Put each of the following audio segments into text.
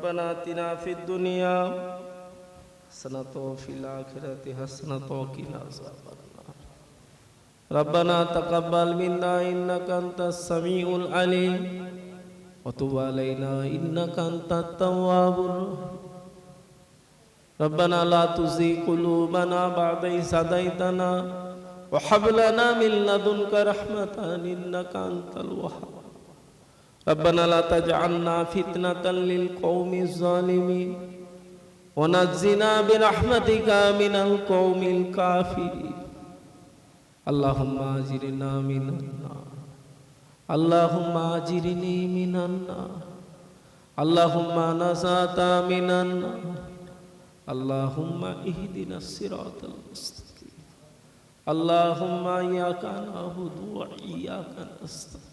ربنا آتنا في الدنيا حسنة وفي الآخرة حسنة وقنا عذاب النار. ربنا تقبل منا إنك أنت السميع العليم. وتب علينا إنك أنت التواب ربنا لا تزغ قلوبنا بعد إذ هديتنا. وهب لنا من لدنك رحمة إنك أنت الوهاب. ربنا لا تجعلنا فتنة للقوم الظالمين ونجنا برحمتك من القوم الكافرين اللهم أجرنا من النار اللهم أجرني من النار اللهم نزات من النار اللهم اهدنا الصراط المستقيم اللهم إياك نعبد وإياك نستعين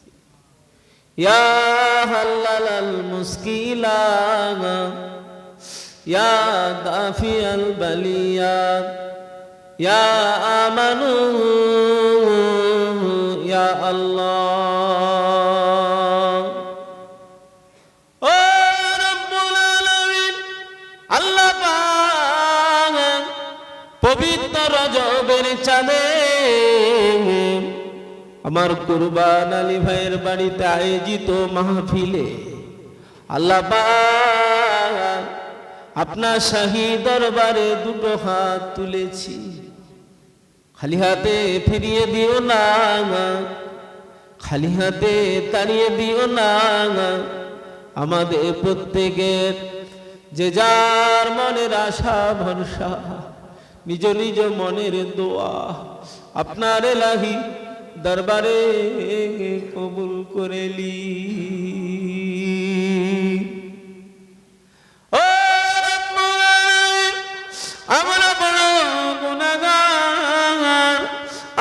يا هلل المسكيلان يا دافي البليات يا آمنوا يا الله ও রব্বুল আলামিন আল্লাহ পাক পবিত্র রজবের চাঁদে আমার কুরবান আলী ভাইয়ের বাড়িতে আয়োজিত মাহফিলে আল্লাহ আপনার শাহী দরবারে দুটো হাত তুলেছি। খালি হাতে ফিরিয়ে দিও না খালি হাতে তাড়িয়ে দিও না আমাদের প্রত্যেকের যে যার মনের আশা, ভরসা, নিজ নিজ মনের দোয়া, আপনার এলাহি দরবারে কবুল করেলি আমরা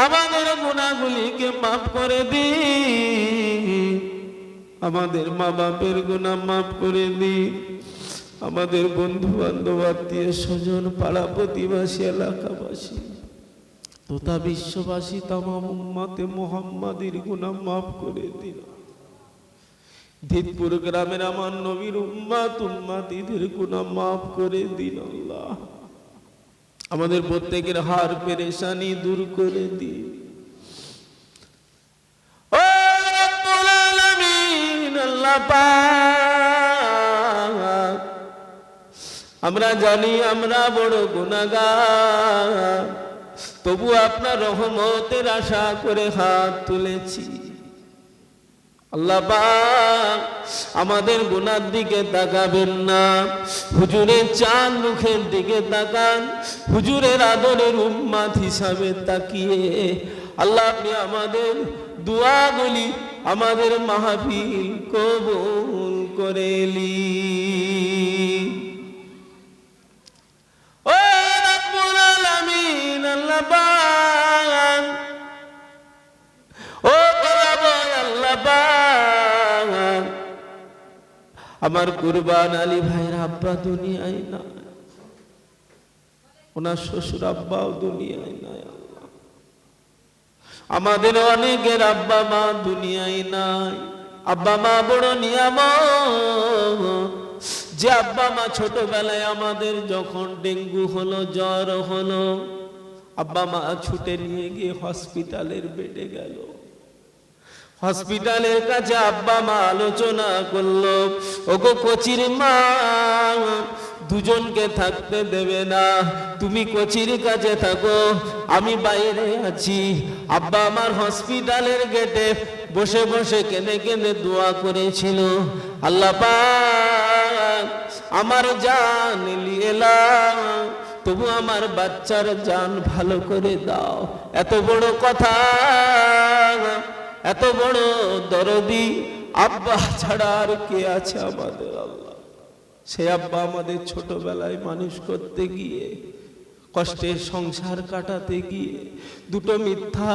আমাদের গুনাহগুলিকে মাফ করে দিন আমাদের মা বাপের গুণা মাফ করে দিন আমাদের বন্ধু বান্ধব আত্মীয় স্বজন পাড়া প্রতিবাসী এলাকাবাসী। তথা বিশ্ববাসী তামাম উম্মাতে মোহাম্মদের গুণা মাফ করে দিন ধিতপুর গ্রামের আমার নবীর উম্মাত উম্মাতিদের গুণা মাফ করে দিন আল্লাহ। আমাদের প্রত্যেকের হার পেরেশানি দূর করে দিন আমরা জানি আমরা বড় গুনাহগার। তবু আপনার রহমতের আশা করে হাত তুলেছি। আল্লাহ আমাদের গুনার দিকে তাকাবেন না। হুজুরের মুখের দিকে তাকান। হুজুরের আদরের উম্মাত হিসাবে তাকিয়ে আল্লাহ আপনি আমাদের দোয়াগুলি আমাদের মাহফিল কবুল করেলি আল্লাহ ও দয়াময় আল্লাহ আমার কুরবান আলী ভাইয়ের আব্বা দুনিয়ায় না ওনার শ্বশুর আব্বাও দুনিয়ায় নাই। আমাদের অনেকের আব্বা মা দুনিয়ায় নাই। আব্বা মা বড় নিয়াম যে আব্বা মা ছোটবেলায় আমাদের যখন ডেঙ্গু হলো, জ্বর হলো আব্বা মা ছুটে নিয়ে গিয়ে হসপিটালের বেডে গেল। হসপিটালের কাছে আব্বা মা আলোচনা করল, ওগো কচির মা, দুজনকে থাকতে দেবে না, তুমি কচির কাছে থাকো, আমি বাইরে আছি। আব্বা আমার হসপিটালের গেটে বসে বসে কেঁদে কেনে দোয়া করেছিল, আল্লাহ আমার জান এলাম তবু আমার বাচ্চার জান ভালো করে দাও। এত বড় কথা, এত বড় দরদি, আব্বা ছাড়া আর কে আছে আমাদের আল্লাহ? সে আব্বা আমাদের ছোটবেলায় মানুষ করতে গিয়ে, কষ্টের সংসার কাটাতে গিয়ে, দুটো মিথ্যা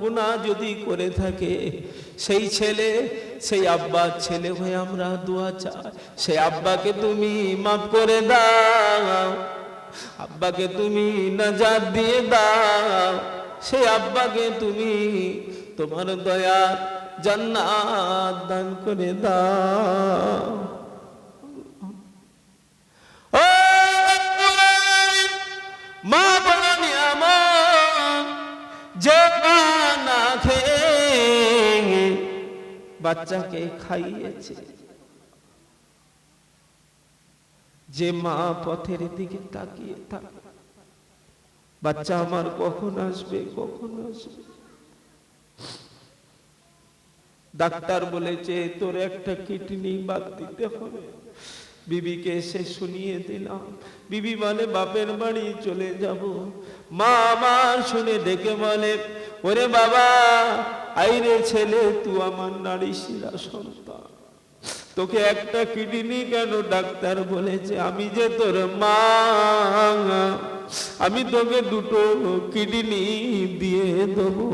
গুণা যদি করে থাকে, সেই ছেলে, সেই আব্বার ছেলে হয়ে আমরা দোয়া চাই। সেই আব্বাকে তুমি মাফ করে দাও। আব্বাকে তুমি নাজাদ দিয়ে দাও। সেই আব্বাকে তুমি তোমার দয়া জান্নাত দান করে দাও। মা বলি আমার না খেয়ে বাচ্চাকে খাইয়েছে। যে মা পথের দিকে তাকিয়ে থাকে। বাচ্চা আমার কখন আসবে কখন আসবে? ডাক্তার বলেছে, তোর একটা কিডনি বাদ দিতে হবে। বিবিকে এসে শুনিয়ে দিলাম। বিবি বলে, বাপের বাড়ি চলে যাব। মা আমার শুনে ডেকে বলে, ওরে বাবা, আইরে ছেলে, তুই আমার নারী শিরা সন্তান। তোকে একটা কিডনি কেন ডাক্তার বলেছে? আমি যে তোর মা, আমি তোকে দুটো কিডনি দিয়ে দেবো।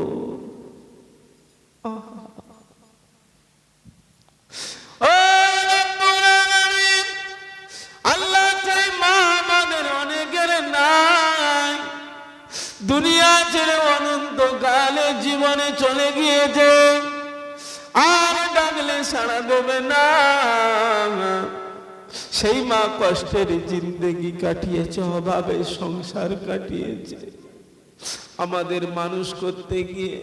সাড়া দেবে না। সেই মা কষ্টের জিন্দগি কাটিয়েছে, অভাবে সংসার কাটিয়েছে। আমাদের মানুষ করতে গিয়ে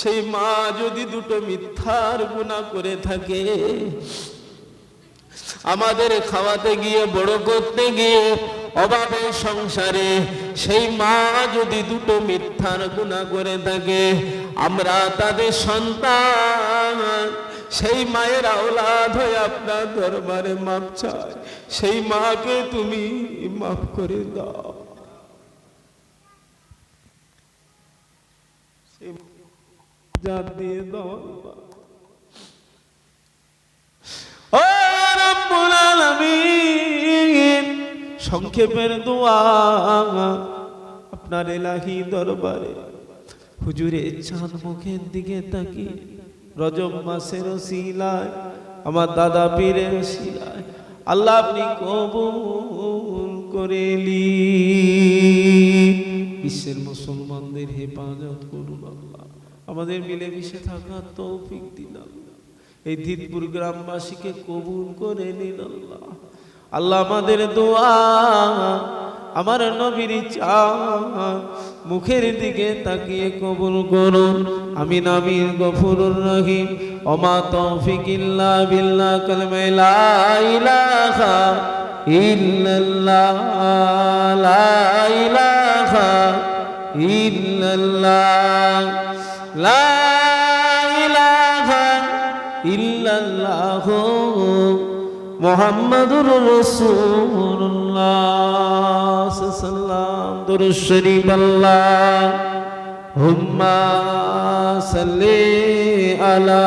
সেই মা যদি দুটো মিথ্যার গুণা করে থাকে, আমাদের খাওয়াতে গিয়ে, বড় করতে গিয়ে, অভাবে সংসারে সেই মা যদি দুটো মিথ্যার গুণা করে থাকে, আমরা তাদের সন্তান। সেই মায়ের আওলাদ হয়ে আপনার দরবারে মাপ চাই। সেই মাকে তুমি মাফ করে দাও। সংক্ষেপের দোয়া আপনার এলাহি দরবারে। হুজুরের চাঁদ মুখের দিকে তাকিয়ে রজব মাসের শিলায় আমার দাদা পীরের শিলায় আল্লাহ আপনি কবুল করেলি বিশ্বের মুসলমানদের হেফাজত করুন আল্লাহ। আমাদের মিলেমিশে থাকার তৌফিক দিন আল্লাহ। এই ধিতপুর গ্রামবাসীকে কবুল করে নিন আল্লাহ। আল্লাহ আমাদের দোয়া আমার নবীর চা মুখের দিকে তাকিয়ে কবুল করুন আমি নামির গফুরুর রহিম। অমা তৌফিক ইল্লা বিল্লাহ কালমা লা ইলাহা ইল্লাল্লাহ। লা ইলাহা ইল্লাল্লাহ। লা ইলাহা ইল্লাল্লাহ। মোহাম্মদুর রসুল্লাহ সাল্লাম দুরূদ শরীফ আল্লাহ। হুম্মা সাল্লি আলা